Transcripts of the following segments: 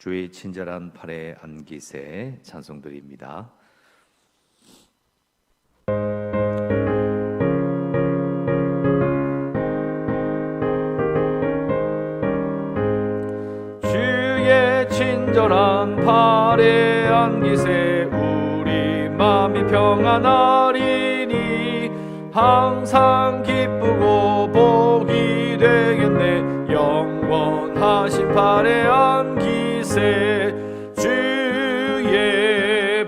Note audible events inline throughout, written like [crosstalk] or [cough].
주의 친절한 팔에 안기세 찬송드립니다. 주의 친절한 팔에 안기세 우리 마음이 평안하리니 항상 기쁘고 복이 되겠네 영원하신 팔에 안기 세 주의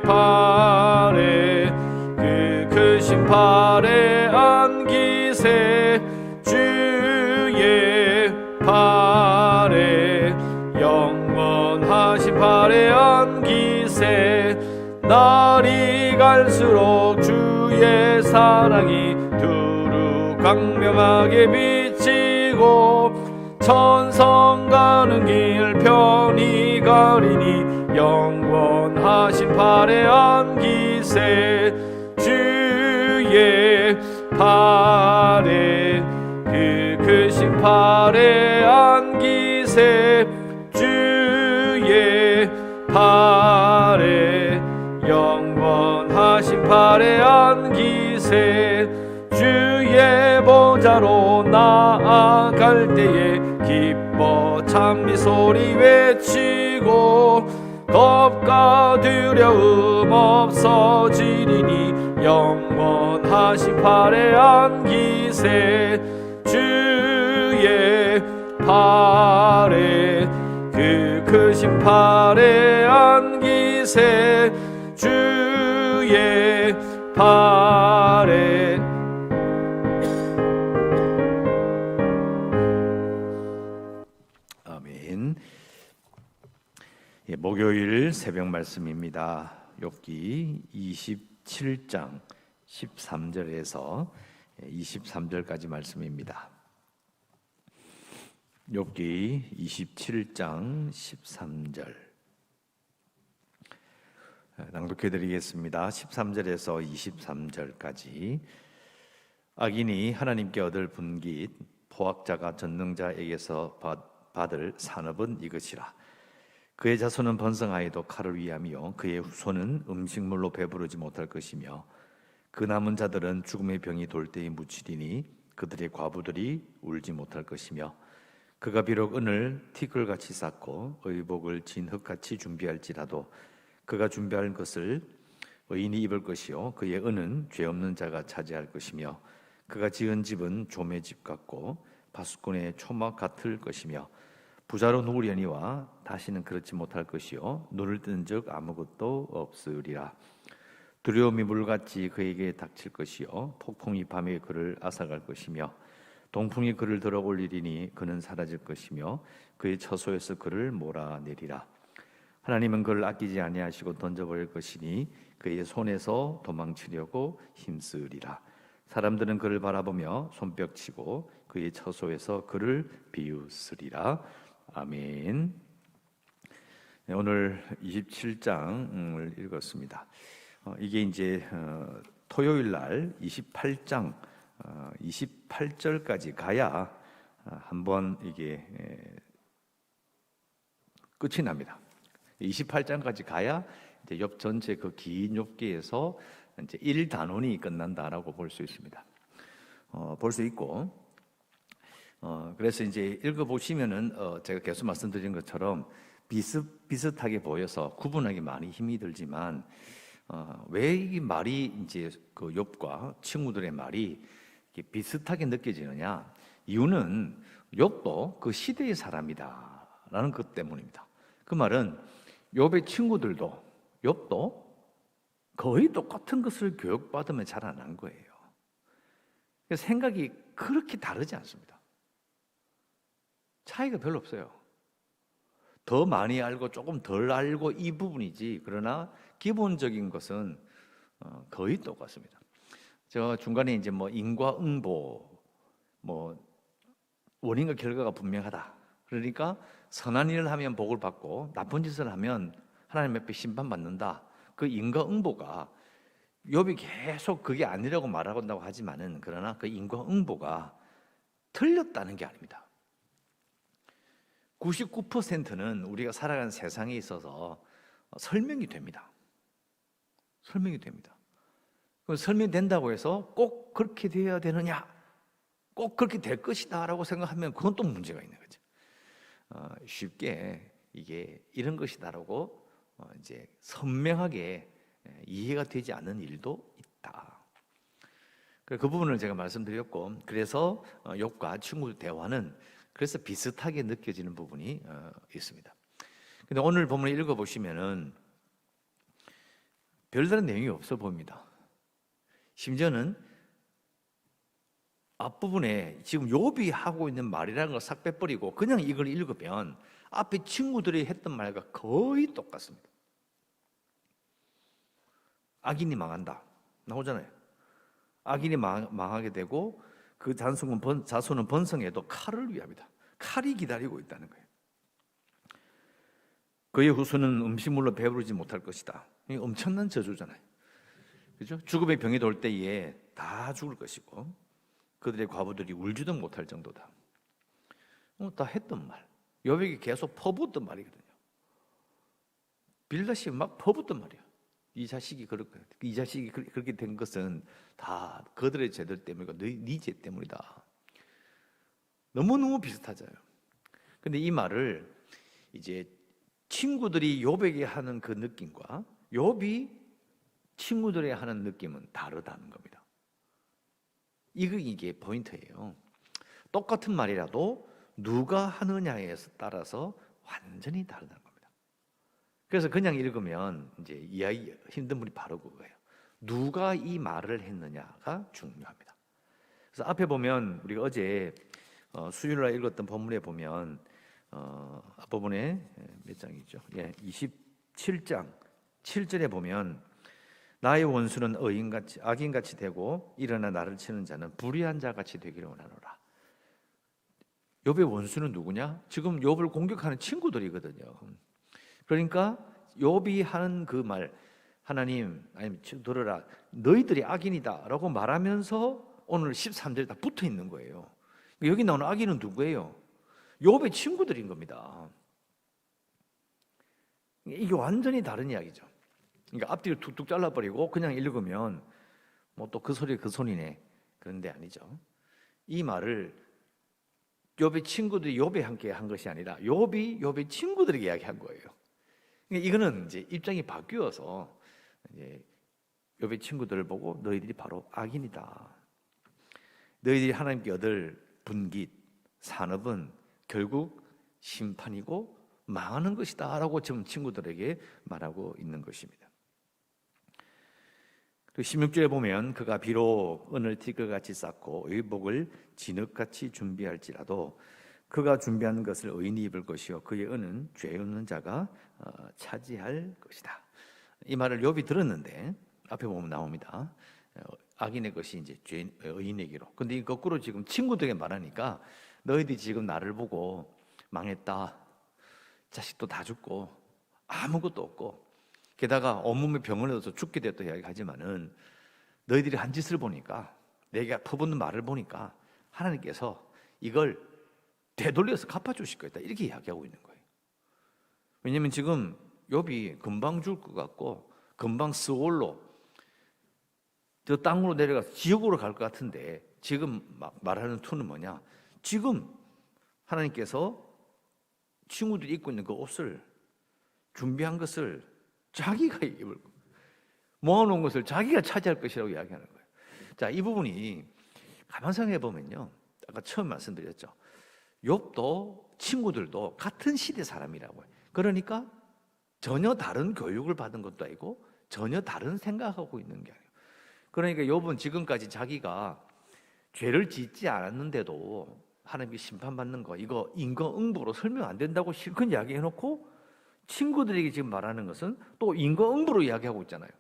팔에 그 크신 팔에 안기세 주의 팔에 영원하신 팔에 안기세 날이 갈수록 주의 사랑이 두루 광명하게 비치고 천성 가는 길 편히 가리니 영원하신 팔에 안기세 주의 팔에 그 크신 팔에 안기세 주의 팔에 영원하신 팔에 안기세 주의 보좌로 나아갈 때에 기뻐 찬미 소리 외치 고 겁과 두려움 없어지리니 영원하신 팔에 안기세 주의 팔에 그 크신 팔에 안기세 주의 팔 목요일 새벽 말씀입니다. 욥기 27장 13절에서 23절까지 말씀입니다. 욥기 27장 13절 낭독해 드리겠습니다. 13절에서 23절까지 악인이 하나님께 얻을 분깃 포악자가 전능자에게서 받- 받을 산업은 이것이라 그의 자손은 번성하여도 칼을 위하며 그의 후손은 음식물로 배부르지 못할 것이며 그 남은 자들은 죽음의 병이 돌 때에 묻히리니 그들의 과부들이 울지 못할 것이며 그가 비록 은을 티끌같이 쌓고 의복을 진흙같이 준비할지라도 그가 준비할 것을 의인이 입을 것이요. 그의 은은 죄 없는 자가 차지할 것이며 그가 지은 집은 조매 집 같고 바수꾼의 초막 같을 것이며 부자로 누우려니와 다시는 그렇지 못할 것이요. 눈을 뜬적 아무것도 없으리라. 두려움이 물같이 그에게 닥칠 것이요. 폭풍이 밤에 그를 앗아갈 것이며 동풍이 그를 들어 올리리니 그는 사라질 것이며 그의 처소에서 그를 몰아내리라. 하나님은 그를 아끼지 아니하시고 던져버릴 것이니 그의 손에서 도망치려고 힘쓰리라. 사람들은 그를 바라보며 손뼉치고 그의 처소에서 그를 비웃으리라 아멘 네, 오늘 27장을 읽었습니다 어, 이게 이제 어, 토요일 날 28장 어, 28절까지 가야 어, 한번 이게 에, 끝이 납니다. 28장까지 가야 이제 욥 전체 그 긴 욥기에서 이제 1 단원이 끝난다라고 볼 수 있습니다. 어, 볼 수 있고 어, 그래서 이제 읽어 보시면은 어, 제가 계속 말씀드린 것처럼 비슷 비슷하게 보여서 구분하기 많이 힘이 들지만 어, 왜 이 말이 이제 그 욥과 친구들의 말이 비슷하게 느껴지느냐? 이유는 욥도 그 시대의 사람이다라는 것 때문입니다. 그 말은 욥의 친구들도 욥도 거의 똑같은 것을 교육받으면 자라난 거예요. 그래서 생각이 그렇게 다르지 않습니다. 차이가 별로 없어요. 더 많이 알고 조금 덜 알고 이 부분이지. 그러나 기본적인 것은 어, 거의 똑같습니다. 저 중간에 이제 뭐 인과응보, 뭐 원인과 결과가 분명하다. 그러니까 선한 일을 하면 복을 받고 나쁜 짓을 하면 하나님 앞에 심판받는다. 그 인과응보가 욥이 계속 그게 아니라고 말하고 하지만은 그러나 그 인과응보가 틀렸다는 게 아닙니다. 99%는 우리가 살아가는 세상에 있어서 설명이 됩니다. 설명이 됩니다. 그럼 설명된다고 해서 꼭 그렇게 되어야 되느냐? 꼭 그렇게 될 것이다라고 생각하면 그건 또 문제가 있는 거죠. 어, 쉽게 이게 이런 것이다라고 어, 이제 선명하게 예, 이해가 되지 않는 일도 있다. 그 부분을 제가 말씀드렸고 그래서 어, 욥과 친구 대화는 그래서 비슷하게 느껴지는 부분이 어, 있습니다. 근데 오늘 본문을 읽어 보시면은 별다른 내용이 없어 보입니다. 심지어는 앞부분에 지금 욥이 하고 있는 말이라는 걸싹 빼버리고 그냥 이걸 읽으면 앞에 친구들이 했던 말과 거의 똑같습니다. 악인이 망한다. 나오잖아요. 악인이 망, 망하게 되고 그 자손은, 번, 자손은 번성해도 칼을 위합니다. 칼이 기다리고 있다는 거예요. 그의 후손은 음식물로 배부르지 못할 것이다. 이 엄청난 저주잖아요. 그죠? 죽음의 병이 돌 때에 다 죽을 것이고 그들의 과부들이 울지도 못할 정도다. 어, 다 했던 말. 여백이 계속 퍼붓던 말이거든요. 빌다시 막 퍼붓던 말이야. 이 자식이 거야. 이 자식이 그- 그렇게 된 것은 다 그들의 죄들 때문이고 네죄 때문이다. 너무너무 비슷하잖아요. 근데 이 말을 이제 친구들이 욥에게 하는 그 느낌과 욥이 친구들에게 하는 느낌은 다르다는 겁니다. 이거 이게 포인트예요. 똑같은 말이라도 누가 하느냐에 따라서 완전히 겁니다. 그래서 그냥 읽으면 이제 이해하기 힘든 분이 바로 그거예요. 누가 이 말을 했느냐가 중요합니다. 그래서 앞에 보면 우리가 어제 어, 수요일 날 읽었던 본문에 보면 어, 앞부분에 몇 장이죠? 예, 27장 7절에 보면 나의 원수는 의인같이 악인같이 되고 일어나 나를 치는 자는 불의한 자같이 되기를 원하노라. 욥의 원수는 누구냐? 지금 욥을 공격하는 친구들이거든요. 그러니까 욥이 하는 그 말 하나님 아니 들어라 너희들이 악인이다라고 말하면서 오늘 13절에 다 붙어 있는 거예요. 여기 나오는 악인은 누구예요? 욥의 친구들인 겁니다. 이게 완전히 다른 이야기죠. 그러니까 앞뒤를 툭툭 잘라버리고 그냥 읽으면 뭐 또 그 소리 그 소리네 그런데 아니죠. 이 말을 욥의 친구들이 욥에 함께 한 것이 아니라 욥이 욥의 친구들에게 이야기한 거예요. 그러니까 이거는 이제 입장이 바뀌어서 이제 욥의 친구들을 보고 너희들이 바로 악인이다. 너희들이 하나님께 얻을 분깃 산업은 결국 심판이고 망하는 것이다라고 지금 친구들에게 말하고 있는 것입니다. 그 16절에 보면 그가 비록 은을 티끌같이 쌓고 의복을 진흙같이 준비할지라도 그가 준비한 것을 의인이 입을 것이요 그의 은은 죄 없는 자가 어, 차지할 것이다. 이 말을 욥이 들었는데 앞에 보면 나옵니다. 어, 악인의 것이 이제 죄 의인에게로. 근데 이 거꾸로 지금 친구들에게 말하니까 너희들이 지금 나를 보고 망했다. 자식도 다 죽고 아무것도 없고 게다가 온몸에 병을 얻어서 죽게 되었다 이야기하지만은 너희들이 한 짓을 보니까 내가 퍼붓는 말을 보니까 하나님께서 이걸 되돌려서 갚아주실 거다 이렇게 이야기하고 있는 거예요. 왜냐하면 지금 욥이 금방 죽을 것 같고 금방 스올로 저 땅으로 내려가서 지옥으로 갈 것 같은데 지금 막 말하는 투는 뭐냐? 지금 하나님께서 친구들이 입고 있는 그 옷을 준비한 것을 자기가 [laughs] 입을 모아놓은 것을 자기가 차지할 것이라고 이야기하는 거예요. 자, 이 부분이 가만 생각해 보면요. 아까 처음 말씀드렸죠. 욥도 친구들도 같은 시대 사람이라고요. 그러니까 전혀 다른 교육을 받은 것도 아니고 전혀 다른 생각하고 있는 게 아니에요. 그러니까 욥은 지금까지 자기가 죄를 짓지 않았는데도 하나님께 심판받는 거 이거 인과응보로 설명 안 된다고 실컷 이야기해 놓고 친구들에게 지금 말하는 것은 또 인과응보로 이야기하고 있잖아요.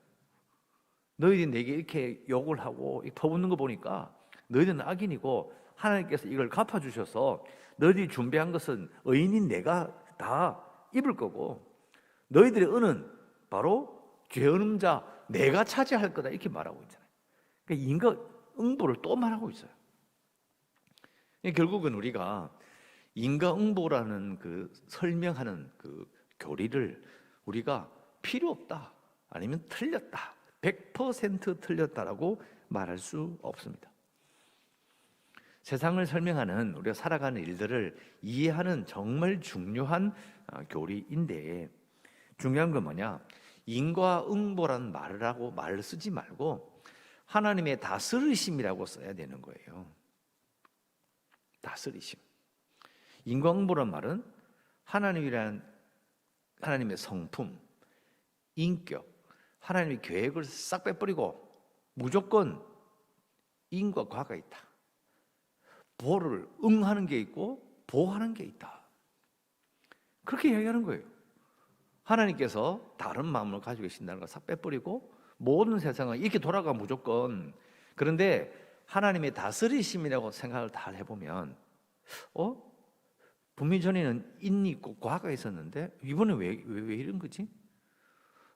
너희들이 내게 이렇게 욕을 하고 퍼붓는 거 보니까 너희들은 악인이고 하나님께서 이걸 갚아주셔서 너희들이 준비한 것은 의인인 내가 다 입을 거고 너희들의 은은 바로 죄없는 자 내가 차지할 거다 이렇게 말하고 있잖아요. 그러니까 인과 응보를 또 말하고 있어요. 결국은 우리가 인과응보라는 그 설명하는 그 교리를 우리가 필요 없다 아니면 틀렸다 100% 틀렸다라고 말할 수 없습니다. 세상을 설명하는 우리가 살아가는 일들을 이해하는 정말 중요한 아, 교리인데 중요한 건 뭐냐? 인과응보라는 말을 하고 말을 쓰지 말고 하나님의 다스리심이라고 써야 되는 거예요. 다스리심. 인과응보란 말은 하나님이란 하나님의 성품, 인격, 하나님의 계획을 싹 빼버리고 무조건 인과 과가 있다. 보를 응하는 게 있고 보하는 게 있다. 그렇게 이야기하는 거예요. 하나님께서 다른 마음을 가지고 계신다는 걸싹 빼버리고 모든 세상은 이렇게 돌아가 무조건 그런데 하나님의 다스리심이라고 생각을 다 해보면 어? 분명 전에는 인이 있고 과가 있었는데 이번에 왜, 왜, 왜 이런 거지?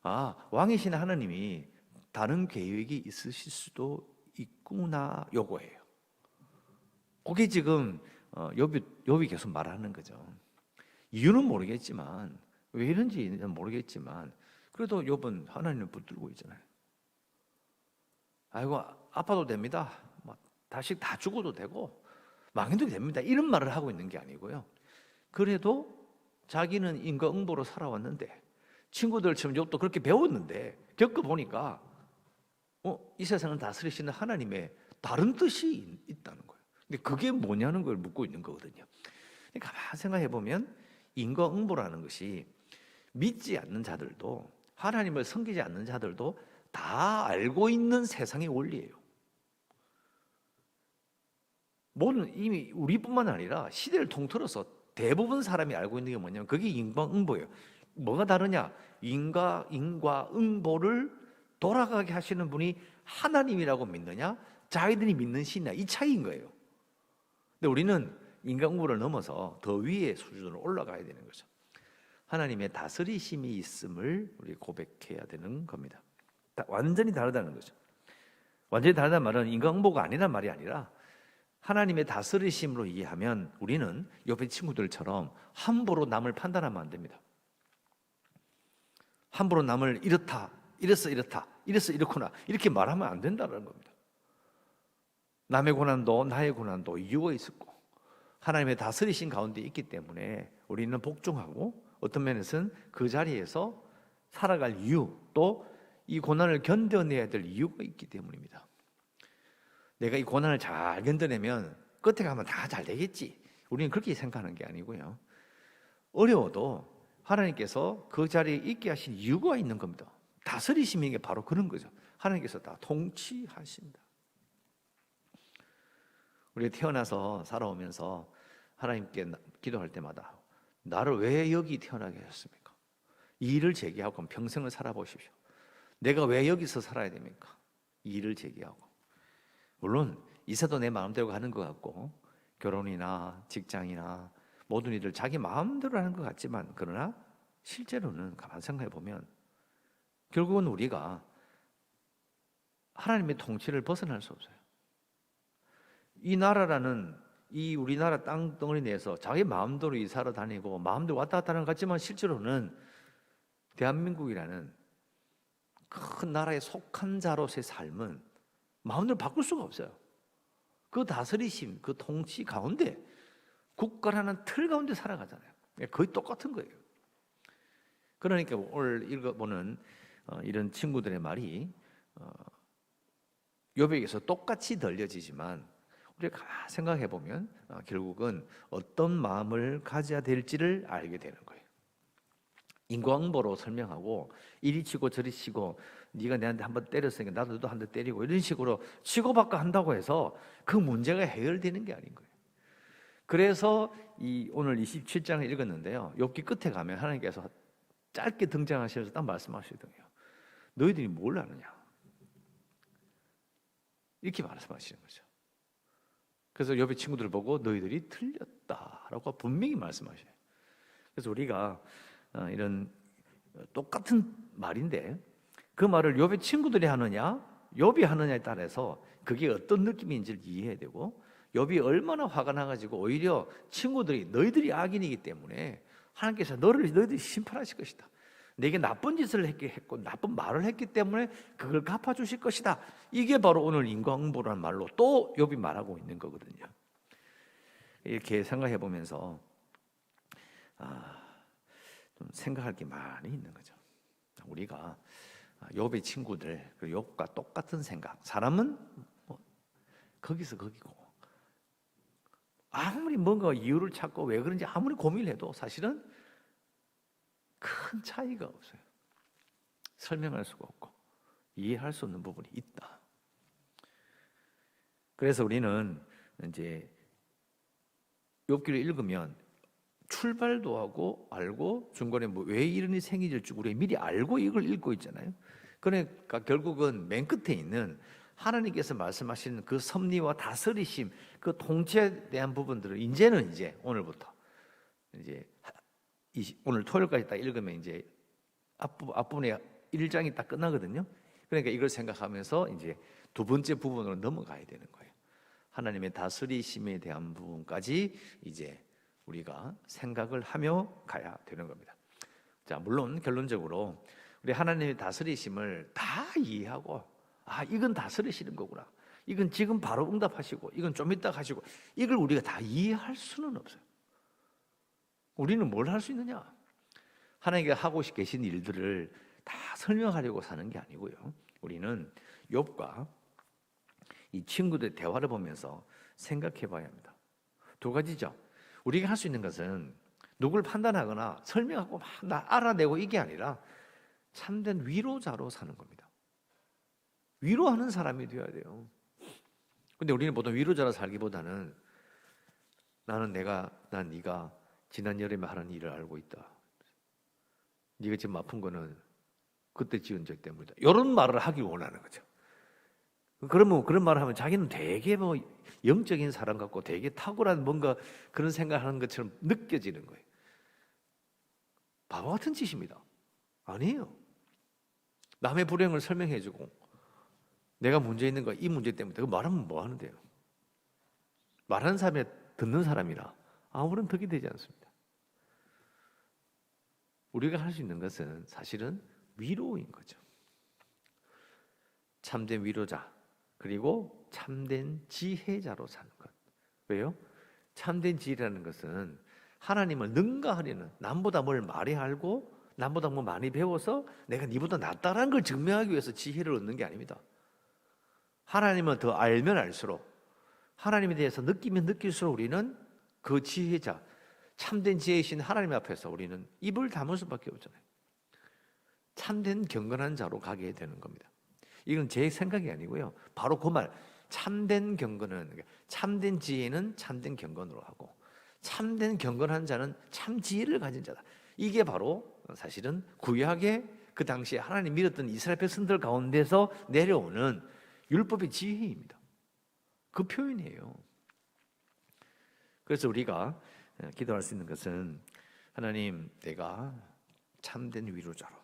아 왕이신 하나님이 다른 계획이 있으실 수도 있구나 요거예요. 그게 지금 어, 욥이, 욥이 계속 말하는 거죠. 이유는 모르겠지만 왜 이런지는 모르겠지만 그래도 욥은 하나님을 붙들고 있잖아요. 아이고 아파도 됩니다. 뭐 다시 다 죽어도 되고 망해도 됩니다. 이런 말을 하고 있는 게 아니고요. 그래도 자기는 인과응보로 살아왔는데 친구들처럼 욥도 그렇게 배웠는데 겪어 보니까 어, 이 세상을 다스리시는 하나님의 다른 뜻이 있다는 거예요. 근데 그게 뭐냐는 걸 묻고 있는 거거든요. 가만 생각해 보면 인과응보라는 것이 믿지 않는 자들도 하나님을 섬기지 않는 자들도 다 알고 있는 세상의 원리예요. 모든 이미 우리뿐만 아니라 시대를 통틀어서 대부분 사람이 알고 있는 게 뭐냐면 그게 인과응보예요. 뭐가 다르냐? 인과 인과응보를 돌아가게 하시는 분이 하나님이라고 믿느냐? 자기들이 믿는 신이냐? 이 차이인 거예요. 근데 우리는 인간구를 넘어서 더 위의 수준으로 올라가야 되는 거죠. 하나님의 다스리심이 있음을 우리 고백해야 되는 겁니다. 완전히 다르다는 거죠. 완전히 다르다는 말은 인간보가 아니란 말이 아니라 하나님의 다스리심으로 이해하면 우리는 옆에 친구들처럼 함부로 남을 판단하면 안 됩니다. 함부로 남을 이렇다, 이래서 이렇다, 이래서 이렇구나 이렇게 말하면 안 된다는 겁니다. 남의 고난도 나의 고난도 이유가 있었고 하나님의 다스리신 가운데 있기 때문에 우리는 복종하고 어떤 면에서는 그 자리에서 살아갈 이유 또 이 고난을 견뎌내야 될 이유가 있기 때문입니다. 내가 이 고난을 잘 견뎌내면 끝에 가면 다 잘 되겠지. 우리는 그렇게 생각하는 게 아니고요. 어려워도 하나님께서 그 자리에 있게 하신 이유가 있는 겁니다. 다스리심이 게 바로 그런 거죠. 하나님께서 다 통치하신다. 우리가 태어나서 살아오면서 하나님께 기도할 때마다 나를 왜 여기 태어나게 하셨습니까? 이 일을 제기하고 평생을 살아보십시오. 내가 왜 여기서 살아야 됩니까? 이 일을 제기하고 물론 이사도 내 마음대로 가는 것 같고 결혼이나 직장이나 모든 일을 자기 마음대로 하는 것 같지만 그러나 실제로는 가만 생각해 보면 결국은 우리가 하나님의 통치를 벗어날 수 없어요. 이 나라라는 이 우리나라 땅 덩어리 내에서 자기 마음대로 이사를 다니고 마음대로 왔다 갔다 하는 것 같지만 실제로는 대한민국이라는 큰 나라에 속한 자로서의 삶은 마음대로 바꿀 수가 없어요. 그 다스리심, 그 통치 가운데 국가라는 틀 가운데 살아가잖아요. 거의 똑같은 거예요. 그러니까 오늘 읽어보는 어, 이런 친구들의 말이 어, 욥에게서 똑같이 들려지지만 우리가 생각해 보면 어, 결국은 어떤 마음을 가져야 될지를 알게 되는 거예요. 인과응보로 설명하고 이리 치고 저리 치고 네가 내한테 한 번 때렸으니까 나도 너도 한 대 때리고 이런 식으로 치고받고 한다고 해서 그 문제가 해결되는 게 아닌 거예요. 그래서 이 오늘 27장을 읽었는데요. 욥기 끝에 가면 하나님께서 짧게 등장하시면서 딱 말씀하시더군요. 너희들이 뭘 아느냐? 이렇게 말씀하시는 거죠. 그래서 욥의 친구들 보고 너희들이 틀렸다라고 분명히 말씀하셔요. 그래서 우리가 어, 이런 똑같은 말인데 그 말을 욥의 친구들이 하느냐, 욥이 하느냐에 따라서 그게 어떤 느낌인지를 이해해야 되고 욥이 얼마나 화가 나가지고 오히려 친구들이 너희들이 악인이기 때문에 하나님께서 너를 너희들이 심판하실 것이다. 내게 나쁜 짓을 했기 했고 나쁜 말을 했기 때문에 그걸 갚아 주실 것이다. 이게 바로 오늘 인과응보라는 말로 또 욥이 말하고 있는 거거든요. 이렇게 생각해 보면서 아, 좀 생각할 게 많이 있는 거죠. 우리가 욥의 친구들 그 욥과 똑같은 생각. 사람은 뭐 거기서 거기고 아무리 뭔가 이유를 찾고 왜 그런지 아무리 고민을 해도 사실은 큰 차이가 없어요. 설명할 수가 없고 이해할 수 없는 부분이 있다. 그래서 우리는 이제 욥기를 읽으면 출발도 하고 알고 중간에 뭐 왜 이런 일이 줄 우리가 미리 알고 이걸 읽고 있잖아요. 그러니까 결국은 맨 끝에 있는 하나님께서 말씀하시는 그 섭리와 다스리심, 그 통치에 대한 부분들을 이제는 이제 오늘부터 이제 이- 오늘 토요일까지 딱 읽으면 이제 앞부 앞부분에 1장이 딱 끝나거든요. 그러니까 이걸 생각하면서 이제 두 번째 부분으로 넘어가야 되는 거예요. 하나님의 다스리심에 대한 부분까지 이제 우리가 생각을 하며 가야 되는 겁니다. 자, 물론 결론적으로 우리 하나님의 다스리심을 다 이해하고 아, 이건 다스리시는 거구나. 이건 지금 바로 응답하시고 이건 좀 이따 하시고 이걸 우리가 다 이해할 수는 없어요. 우리는 뭘 할 수 있느냐? 하나님께서 하고 계신 일들을 다 설명하려고 사는 게 아니고요. 우리는 욥과 이 친구들의 대화를 보면서 생각해 봐야 합니다. 두 가지죠. 우리가 할 수 있는 것은 누굴 판단하거나 설명하고 막 나 알아내고 이게 아니라 참된 위로자로 사는 겁니다. 위로하는 사람이 되어야 돼요. 근데 우리는 보통 위로자로 살기보다는 나는 내가 난 네가 지난 여름에 하는 일을 알고 있다. 네가 지금 아픈 거는 그때 지은 적 때문이다. 이런 말을 하길 원하는 거죠. 그러면 그런 말을 하면 자기는 되게 뭐 영적인 사람 같고 되게 탁월한 뭔가 그런 생각하는 것처럼 느껴지는 거예요. 바보 같은 짓입니다. 아니에요. 남의 불행을 설명해주고 내가 문제 있는 거 이 문제 때문에 그 말하면 뭐 하는데요? 말하는 사람이 듣는 사람이라 아무런 덕이 되지 않습니다. 우리가 할 수 있는 것은 사실은 위로인 거죠. 참된 위로자 그리고 참된 지혜자로 사는 것. 왜요? 참된 지혜라는 것은 하나님을 능가하려는 남보다 뭘 많이 알고 남보다 뭐 많이 배워서 내가 니보다 낫다라는 걸 증명하기 위해서 지혜를 얻는 게 아닙니다. 하나님은 더 알면 알수록 하나님에 대해서 느끼면 느낄수록 우리는 그 지혜자, 참된 지혜이신 하나님 앞에서 우리는 입을 다물 수밖에 없잖아요. 참된 경건한 자로 가게 되는 겁니다. 이건 제 생각이 아니고요. 바로 그 말. 참된 경건은 참된 지혜는 참된 경건으로 하고 참된 경건한 자는 참 지혜를 가진 자다. 이게 바로 사실은 구약의 그 당시에 하나님 믿었던 이스라엘 백성들 가운데서 내려오는 율법의 지혜입니다. 그 표현이에요. 그래서 우리가 기도할 수 있는 것은 하나님 내가 참된 위로자로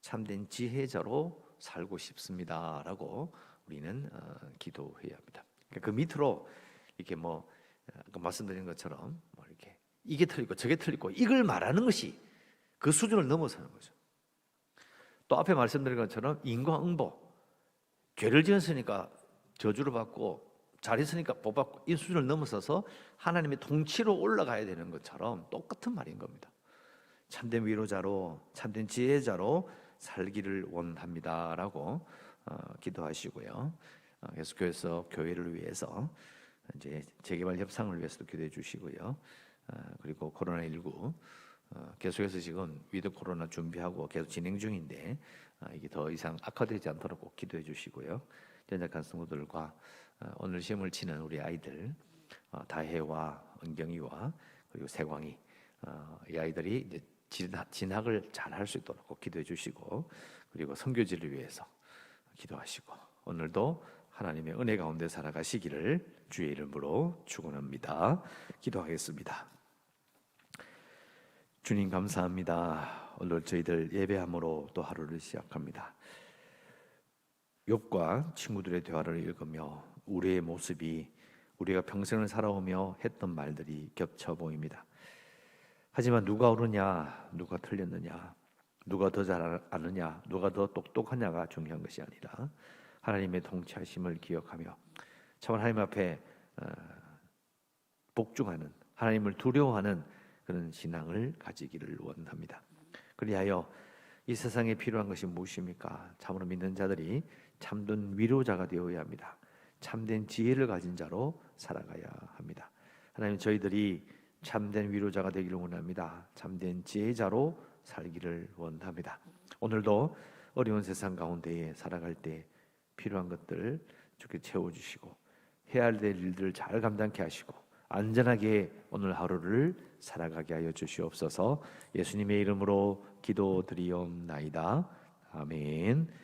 참된 지혜자로 살고 싶습니다라고 우리는 어, 기도해야 합니다. 그 밑으로 이렇게 뭐 아까 말씀드린 것처럼 뭐 이렇게 이게 틀리고 저게 틀리고 이걸 말하는 것이 그 수준을 넘어서는 거죠. 또 앞에 말씀드린 것처럼 인과응보 죄를 지었으니까 저주를 받고 잘했으니까 복 받고 이 수준을 넘어서서 하나님의 통치로 올라가야 되는 것처럼 똑같은 말인 겁니다. 참된 위로자로 참된 지혜자로 살기를 원합니다라고 어, 기도하시고요. 어, 계속해서 교회를 위해서 이제 재개발 협상을 위해서도 기도해 주시고요. 어, 그리고 코로나 19 어, 계속해서 지금 위드 코로나 준비하고 계속 진행 중인데 어, 이게 더 이상 악화되지 않도록 꼭 기도해 주시고요. 연약한 성도들과 어, 오늘 시험을 치는 우리 아이들 어, 다혜와 은경이와 그리고 세광이 어, 이 아이들이 진학, 진학 을 잘 할 수 있도록 꼭 기도해 주시고 그리고 선교지를 위해서 기도하시고 오늘도 하나님의 은혜 가운데 살아가시기를 주의 이름으로 축원합니다. 기도하겠습니다. 주님 감사합니다. 오늘 저희들 예배함으로 또 하루를 시작합니다. 욥과 친구들의 대화를 읽으며 우리의 모습이 우리가 평생을 살아오며 했던 말들이 겹쳐 보입니다. 하지만 누가 옳으냐, 누가 틀렸느냐, 누가 더 잘 아느냐, 누가 더 똑똑하냐가 중요한 것이 아니라 하나님의 통치하심을 기억하며 참 하나님 앞에 어, 복종하는 하나님을 두려워하는 그런 신앙을 가지기를 원합니다. 그리하여 이 세상에 필요한 것이 무엇입니까? 참으로 믿는 자들이 참된 위로자가 되어야 합니다. 참된 지혜를 가진 자로 살아가야 합니다. 하나님 저희들이 참된 위로자가 되기를 원합니다. 참된 지혜자로 살기를 원합니다. 오늘도 어려운 세상 가운데에 살아갈 때 필요한 것들 주께 채워주시고 해야 할 일들을 잘 감당케 하시고 안전하게 오늘 하루를 살아가게 하여 주시옵소서 예수님의 이름으로 기도드리옵나이다. 아멘.